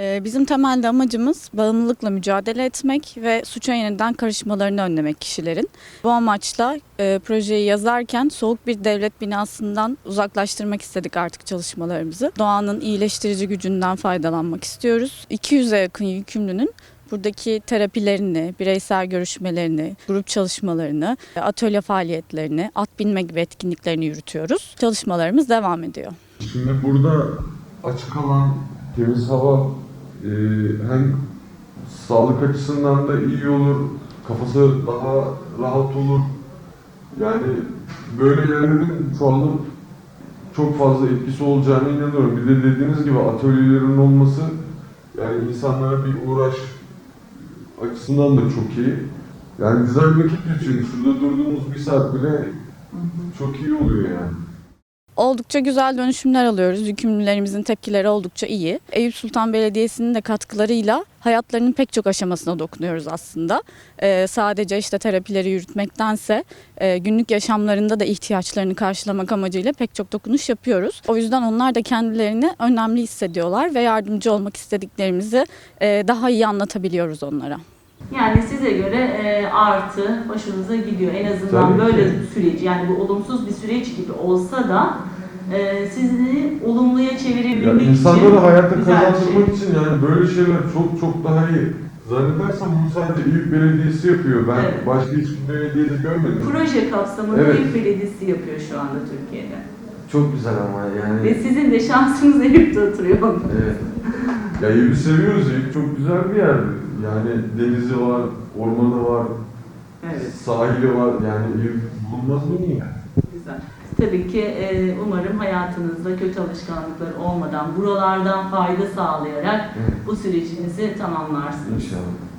Ee, Bizim temelde amacımız bağımlılıkla mücadele etmek ve suça yeniden karışmalarını önlemek kişilerin. Bu amaçla e, projeyi yazarken soğuk bir devlet binasından uzaklaştırmak istedik artık çalışmalarımızı. Doğanın iyileştirici gücünden faydalanmak istiyoruz. 200'e yakın yükümlünün buradaki terapilerini, bireysel görüşmelerini, grup çalışmalarını, atölye faaliyetlerini, at binme gibi etkinliklerini yürütüyoruz. Çalışmalarımız devam ediyor. Şimdi burada açık alan, temiz hava e, hem sağlık açısından da iyi olur, kafası daha rahat olur. Yani böyle yerlerin çoğalıp çok fazla etkisi olacağına inanıyorum. Bir de dediğiniz gibi atölyelerin olması yani insanlara bir uğraş açısından da çok iyi. Yani güzel bir vakit geçiyor. Şurada durduğumuz bir saat bile çok iyi oluyor yani. Oldukça güzel dönüşümler alıyoruz. Yükümlülerimizin tepkileri oldukça iyi. Eyüp Sultan Belediyesi'nin de katkılarıyla hayatlarının pek çok aşamasına dokunuyoruz aslında. Ee, sadece işte terapileri yürütmektense e, günlük yaşamlarında da ihtiyaçlarını karşılamak amacıyla pek çok dokunuş yapıyoruz. O yüzden onlar da kendilerini önemli hissediyorlar ve yardımcı olmak istediklerimizi e, daha iyi anlatabiliyoruz onlara. Yani size göre e, artı başınıza gidiyor. En azından Tabii böyle ki. bir süreç yani bu olumsuz bir süreç gibi olsa da e, sizi olumluya Ya çevirebilmek insanları için güzel bir kazandırmak şey. için yani böyle şeyler çok çok daha iyi. Zannedersem bunu sadece Eyüp Belediyesi yapıyor. Ben Evet. başka hiçbir belediyede görmedim. Proje kapsamında Evet. Eyüp Belediyesi yapıyor şu anda Türkiye'de. Çok güzel ama yani. Ve sizin de şansınız Eyüp'te oturuyor. Evet. Ya Eyüp'ü seviyoruz. Eyüp çok güzel bir yer. Yani denizi var, ormanı var, Evet, sahili var. Yani Eyüp bulunmaz mı iyi? güzel. Tabii ki e, umarım hayatınızda kötü alışkanlıklar olmadan buralardan fayda sağlayarak Evet. bu sürecinizi tamamlarsınız. İnşallah.